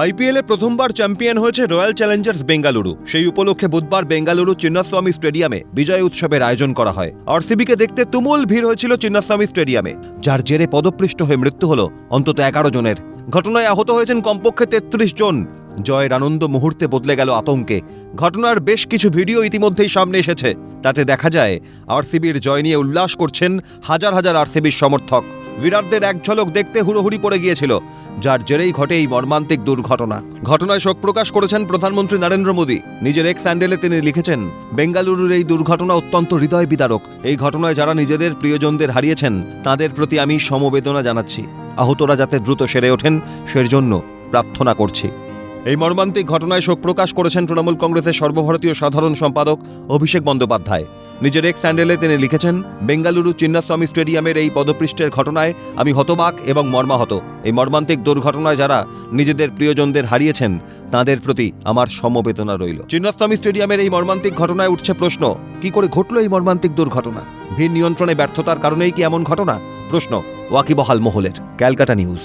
আইপিএলে প্রথমবার চ্যাম্পিয়ন হয়েছে রয়্যাল চ্যালেঞ্জার্স বেঙ্গালুরু। সেই উপলক্ষে বুধবার বেঙ্গালুরু চিন্নাস্বামী স্টেডিয়ামে বিজয় উৎসবের আয়োজন করা হয়। আরসিবিকে দেখতে তুমুল ভিড় হয়েছিল চিন্নাস্বামী স্টেডিয়ামে, যার জেরে পদপৃষ্ট হয়ে মৃত্যু হল অন্তত এগারো জনের। ঘটনায় আহত হয়েছেন কমপক্ষে তেত্রিশ জন। জয়ের আনন্দ মুহূর্তে বদলে গেল আতঙ্কে। ঘটনার বেশ কিছু ভিডিও ইতিমধ্যেই সামনে এসেছে। তাতে দেখা যায়, আরসিবির জয় নিয়ে উল্লাস করছেন হাজার হাজার আরসিবির সমর্থক। বিরাটদের এক ঝলক দেখতে হুড়োহুড়ি পড়ে গিয়েছিল, যার জেরেই ঘটে এই মর্মান্তিক দুর্ঘটনা। ঘটনায় শোক প্রকাশ করেছেন প্রধানমন্ত্রী নরেন্দ্র মোদী। নিজের এক স্যান্ডেলে তিনি লিখেছেন, বেঙ্গালুরুর এই দুর্ঘটনা অত্যন্ত হৃদয় বিদারক। এই ঘটনায় যারা নিজেদের প্রিয়জনদের হারিয়েছেন, তাদের প্রতি আমি সমবেদনা জানাচ্ছি। আহতরা যাতে দ্রুত সেরে ওঠেন সের জন্য প্রার্থনা করছি। এই মর্মান্তিক ঘটনায় শোক প্রকাশ করেছেন তৃণমূল কংগ্রেসের সর্বভারতীয় সাধারণ সম্পাদক অভিষেক বন্দ্যোপাধ্যায়। নিজের এক স্যান্ডেলে তিনি লিখেছেন, বেঙ্গালুরু চিন্নাস্বামী স্টেডিয়ামের এই পদপৃষ্ঠের ঘটনায় আমি হতবাক এবং মর্মাহত। এই মর্মান্তিক দুর্ঘটনায় যারা নিজেদের প্রিয়জনদের হারিয়েছেন, তাদের প্রতি আমার সমবেদনা রইল। চিন্নাস্বামী স্টেডিয়ামের এই মর্মান্তিক ঘটনায় উঠছে প্রশ্ন, কি করে ঘটল এই মর্মান্তিক দুর্ঘটনা? ভিড় নিয়ন্ত্রণে ব্যর্থতার কারণেই কি এমন ঘটনা? প্রশ্ন, ওয়াকিবহাল মহলের, ক্যালকাটা নিউজ।